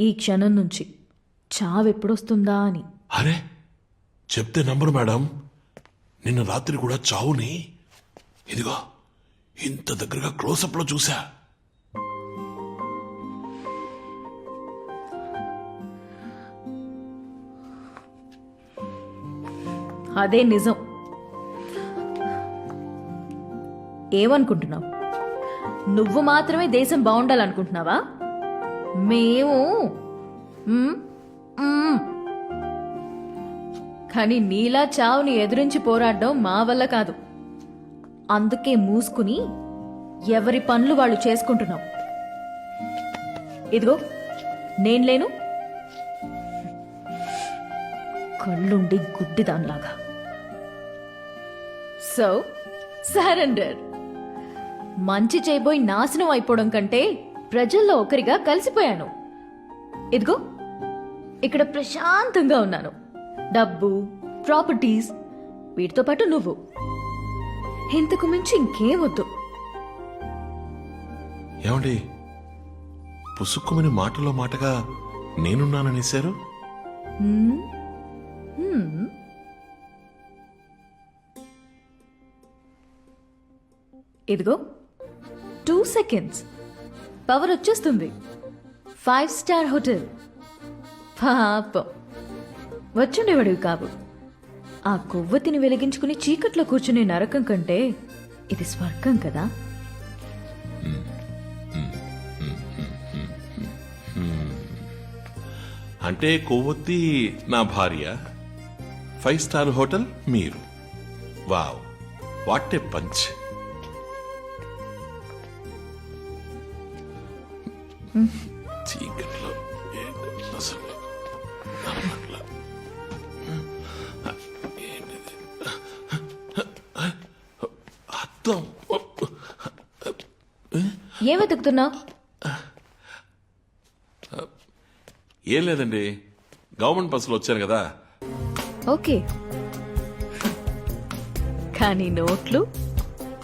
ఈ క్షణం నుంచి చావెప్పుడొస్తుందా అని. అరే చెప్తే నంబరు మేడం. నిన్న రాత్రి కూడా చావుని. ఇదిగో ఇంత దగ్గరగా క్లోజప్లో చూసా అదే నిజం. ఏమనుకుంటున్నావు? నువ్వు మాత్రమే దేశం బాగుండాలనుకుంటున్నావా మేము కానీ నీలా చావుని ఎదురించి పోరాడడం మా వల్ల కాదు. అందుకే మూసుకుని ఎవరి పనులు వాళ్ళు చేసుకుంటున్నాం ఇదిగో నేను లేను. కళ్ళుండి గుడ్డిదాన్లాగా. సో సరెండర్ మంచి చేయబోయి నాశనం అయిపోవడం కంటే ప్రజల్లో ఒకరిగా కలిసిపోయాను. ఇదిగో ఇక్కడ ప్రశాంతంగా ఉన్నాను. డబ్బు ప్రాపర్టీస్ వీటితో పాటు నువ్వు. ఇంతకు మించి ఇంకేం వద్దు. ఏమండి పుసుక్కుమని మాటలో మాటగా నేనున్నాననేశారు. ఇదిగో టూ సెకండ్స్ పవర్ వచ్చేస్తుంది. ఫైవ్ స్టార్ హోటల్ పాపం. వచ్చుండేవాడివి కావు ఆ కొవ్వొత్తిని వెలిగించుకుని చీకట్లో కూర్చునే నరకం కంటే ఇది స్వర్గం కదా. అంటే కొవ్వొత్తి నా భార్య? ఫైవ్ స్టార్ హోటల్ మీరు. వావ్ వాట్ ఏ పంచ్ చీకట్లో ఏంటి అసలు నమ్మట్లా. ఏంటిది? అద్దం ఏం వెతుకుతున్నావు ఏం లేదండి గవర్నమెంట్ బస్సులో వచ్చాను కదా ఓకే కానీ నోట్లు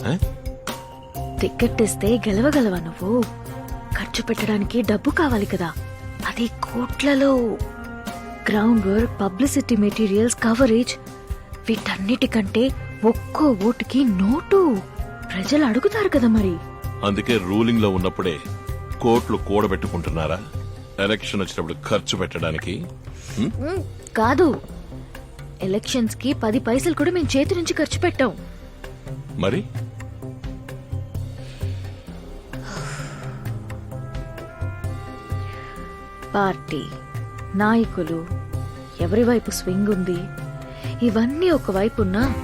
ఏ? టికెట్ ఇస్తే గెలవగలవా నువ్వు ఖర్చు పెట్టడానికి డబ్బు కావాలి కదా. అది కోట్లలో ground work publicity materials coverage వీటన్నిటికంటే ఒక్కో ఓటుకి నోటు. ప్రజలు అడుగుతారు కదా మరి. అందుకే రూలింగ్లో ఉన్నప్పుడే కోట్లు కూడబెట్టుకుంటున్నారా? ఎలక్షన్ వచ్చినప్పుడు ఖర్చు పెట్టడానికి? కాదు. ఎలక్షన్స్కి పది పైసలు కూడా మేము చేతి నుంచి ఖర్చు పెట్టాం. మరి? పార్టీ నాయకులు ఎవరి వైపు స్వింగ్ ఉంది? ఇవన్నీ ఒకవైపు ఉన్నా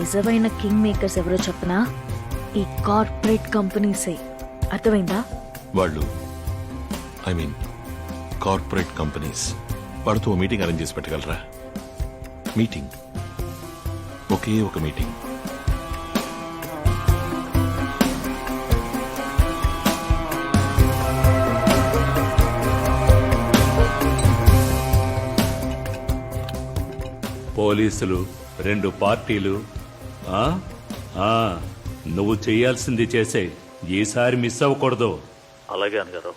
నిజమైన కింగ్ మేకర్స్ ఎవరో చెప్పనా? ఈ కార్పొరేట్ కంపెనీసే. అర్థమైందా? వాళ్ళు ఐ మీన్ కార్పొరేట్ కంపెనీస్. వాళ్ళతో ఓ మీటింగ్ అరేంజ్ చేసి పెట్టగలరా? మీటింగ్. ఒకే ఒక మీటింగ్. పోలీసులు రెండు పార్టీలు. ఆ? ఆ, నువ్వు చేయాల్సింది చేసే. ఈసారి మిస్ అవ్వకూడదు. అలాగే అన్నగారు.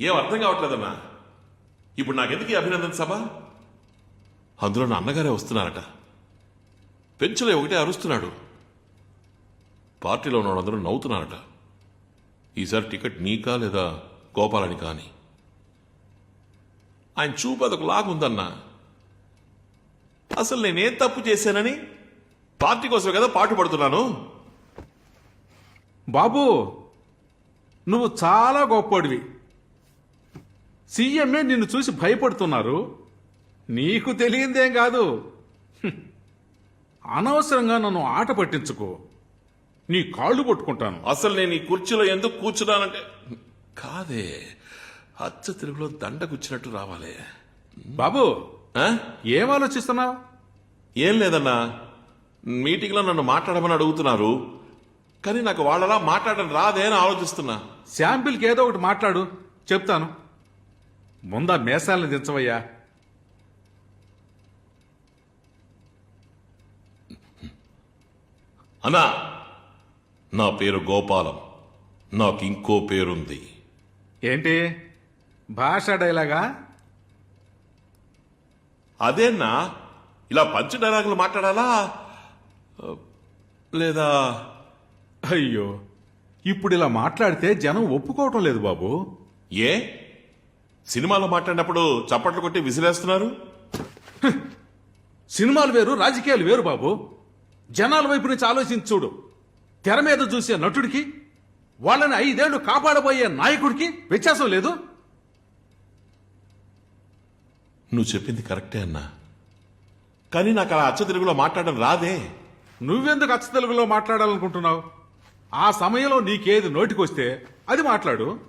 ఏం అర్థం కావట్లేదన్నా ఇప్పుడు నాకెందుకు అభినందన సభ? అందులో నా అన్నగారే వస్తున్నారట. పెంచులో ఒకటే అరుస్తున్నాడు. పార్టీలో ఉన్న వాళ్ళందరూ నవ్వుతున్నారట. ఈసారి టికెట్ నీకా లేదా గోపాలని కానీ. ఆయన చూపు అదొక లాగుందన్నా అసలు నేనేం తప్పు చేశానని పార్టీ కోసమే కదా పాటు పడుతున్నాను? బాబు నువ్వు చాలా గొప్పోడివి సీఎంఏ నిన్ను చూసి భయపడుతున్నారు. నీకు తెలియందేం కాదు. అనవసరంగా నన్ను ఆట పట్టించుకో. నీ కాళ్ళు పట్టుకుంటాను. అసలు నేను ఈ కుర్చీలో ఎందుకు కూర్చున్నానంటే కాదే. అచ్చ తెలుగులో దండ కూర్చున్నట్టు రావాలి. బాబు ఆ? ఏం ఆలోచిస్తున్నావు ఏం లేదన్నా. మీటింగ్లో నన్ను మాట్లాడమని అడుగుతున్నారు. కానీ నాకు వాళ్ళలా మాట్లాడడం రాదే అని ఆలోచిస్తున్నా. శాంపిల్కి ఏదో ఒకటి మాట్లాడు. చెప్తాను. ముందా మేసాలను దించవయ్యా అన్నా నా పేరు గోపాలం. నాకు ఇంకో పేరుంది. ఏంటి? భాష డైలాగా? అదేనా? ఇలా పంచ డైలాగులు మాట్లాడాలా? లేదా? అయ్యో ఇప్పుడు ఇలా మాట్లాడితే జనం ఒప్పుకోవటం లేదు బాబు. ఏ? సినిమాలో మాట్లాడినప్పుడు చప్పట్లు కొట్టి విసిరేస్తున్నారు? సినిమాలు వేరు రాజకీయాలు వేరు బాబు. జనాల వైపు నుంచి ఆలోచించి చూడు. తెర మీద చూసే నటుడికి వాళ్ళని ఐదేళ్ళు కాపాడబోయే నాయకుడికి వ్యత్యాసం లేదు? నువ్వు చెప్పింది కరెక్టే అన్నా. కానీ నాకు అలా అచ్చ తెలుగులో మాట్లాడడం రాదే. నువ్వెందుకు అచ్చ తెలుగులో మాట్లాడాలనుకుంటున్నావు? ఆ సమయంలో నీకేది నోటికొస్తే అది మాట్లాడు.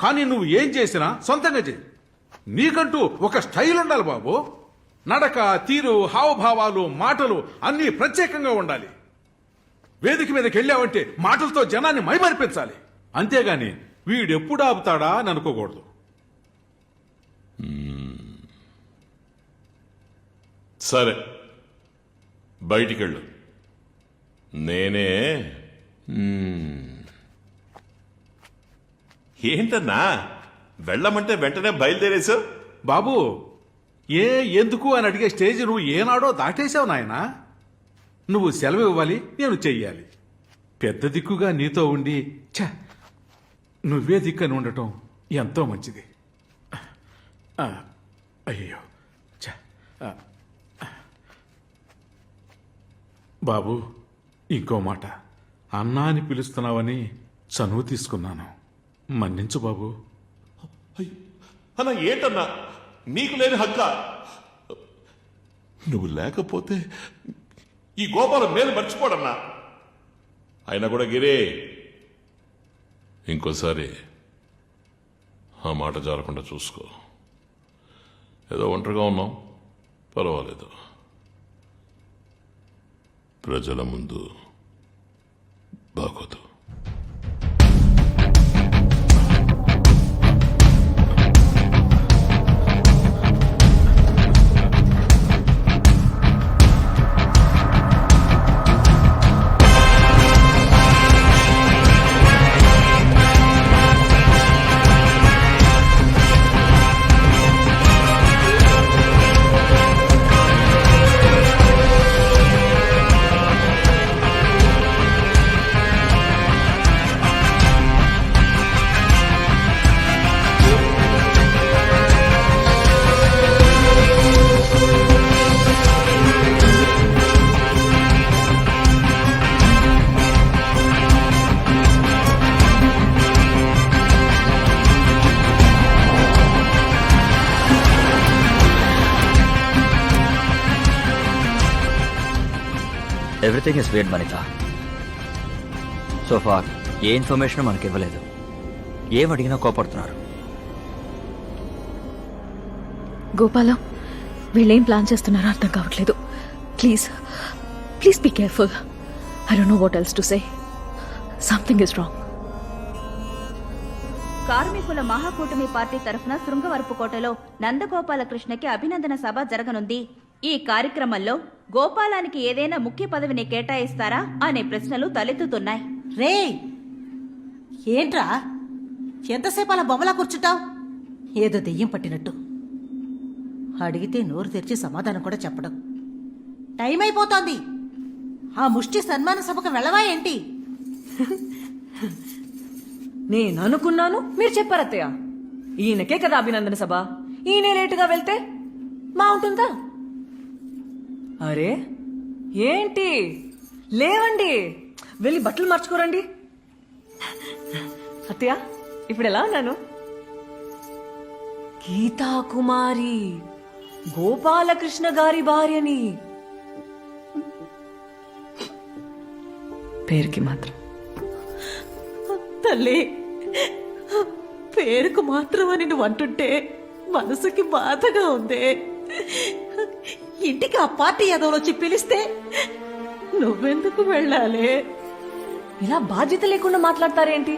కానీ నువ్వు ఏం చేసినా సొంతంగా చేయి. నీకంటూ ఒక స్టైల్ ఉండాలి బాబు. నడక తీరు హావభావాలు మాటలు అన్నీ ప్రత్యేకంగా ఉండాలి. వేదిక మీదకి వెళ్ళావంటే మాటలతో జనాన్ని మైమరిపించాలి. అంతేగాని వీడెప్పుడు ఆపుతాడా అని అనుకోకూడదు. సరే. బయటికెళ్ళు. నేనే. ఏంటన్నా? వెళ్ళమంటే వెంటనే బయలుదేరేసావు బాబు ఏ ఎందుకు అని అడిగే స్టేజ్ నువ్వు ఏనాడో దాటేశావు నాయనా? నువ్వు సెలవు ఇవ్వాలి నేను చెయ్యాలి. పెద్ద దిక్కుగా నీతో ఉండి ఛ నువ్వే దిక్కని ఉండటం ఎంతో మంచిది. ఆ, అయ్యో ఛ బాబు ఇంకో మాట. అన్నా అని పిలుస్తున్నావని చనువు తీసుకున్నాను. మన్నించు బాబు. అన్నా ఏంటన్నా? నీకు లేని హక్క? నువ్వు లేకపోతే ఈ గోపాలం మేలు మర్చిపోడన్నా అయినా కూడా గిరే ఇంకోసారి ఆ మాట జారకుండా చూసుకో. ఏదో ఒంటరిగా ఉన్నాం పర్వాలేదు. ప్రజల ముందు బాగోదు. Everything is weird Vanitha so far a information మనకి ఇవ్వలేదు. ఏం అడిగినా కోపడుతున్నారు. గోపాలం వీళ్ళేం ప్లాన్ చేస్తున్నారో అర్థం కావట్లేదు. Please please be careful I don't know what else to say something is wrong కార్మికుల మహాకూటమి పార్టీ తరఫున శృంగవరపుకోటలో నందగోపాలకృష్ణకి అభినందన సభ జరగనుంది. ఈ కార్యక్రమంలో గోపాలానికి ఏదైనా ముఖ్య పదవిని కేటాయిస్తారా అనే ప్రశ్నలు తలెత్తుతున్నాయి. రే ఏంట్రా? ఎంతసేపు అలా బొమ్మలా కూర్చుంటావు? ఏదో దెయ్యం పట్టినట్టు. అడిగితే నోరు తెరిచి సమాధానం కూడా చెప్పడం. టైం అయిపోతోంది ఆ ముష్టి సన్మాన సభకు వెళ్ళవా ఏంటి? నేను అనుకున్నాను మీరు చెప్పారు అత్తయ్య ఈయనకే కదా అభినందన సభ. ఈయనే లేటుగా వెళ్తే బాగుంటుందా? అరే ఏంటి? లేవండి. వెళ్ళి బట్టలు మార్చుకోరండి. అత్తయ్య ఇప్పుడు ఎలా ఉన్నాను? గీతా కుమారి గోపాలకృష్ణ గారి భార్యని. పేరుకి మాత్రం. తల్లి పేరుకు మాత్రం అని నువ్వు అంటుంటే మనసుకి బాధగా ఉంది. ఇంటికి ఆ పార్టీ ఏదో వచ్చి పిలిస్తే నువ్వెందుకు వెళ్ళాలి? ఇలా బాధ్యత లేకుండా మాట్లాడతారేంటి?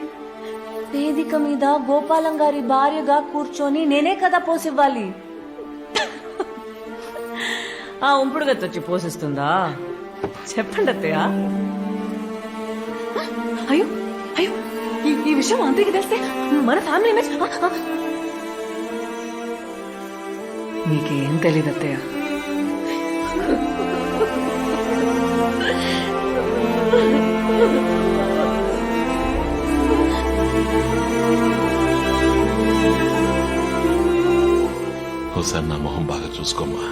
వేదిక మీద గోపాలం గారి భార్యగా కూర్చొని నేనే కదా పోసివ్వాలి. ఆ ఉంపుడు గత్తొచ్చి పోషిస్తుందా చెప్పండి అత్తయ్య. అయ్యో అయ్యో ఈ ఈ విషయం అంతకి తెలిస్తే మన ఫ్యామిలీ ఇమేజ్ నీకేం తెలియదు అత్తయ్య ఒకసారి నా మొహం బాగా చూసుకోమ్మా.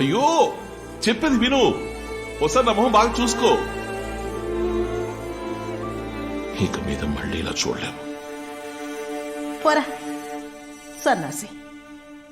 అయ్యో చెప్పేది విను. ఒకసారి నా మొహం బాగా చూసుకో. ఇక మీద మళ్ళీ ఇలా చూడలేము పోరా. సన్నాసి.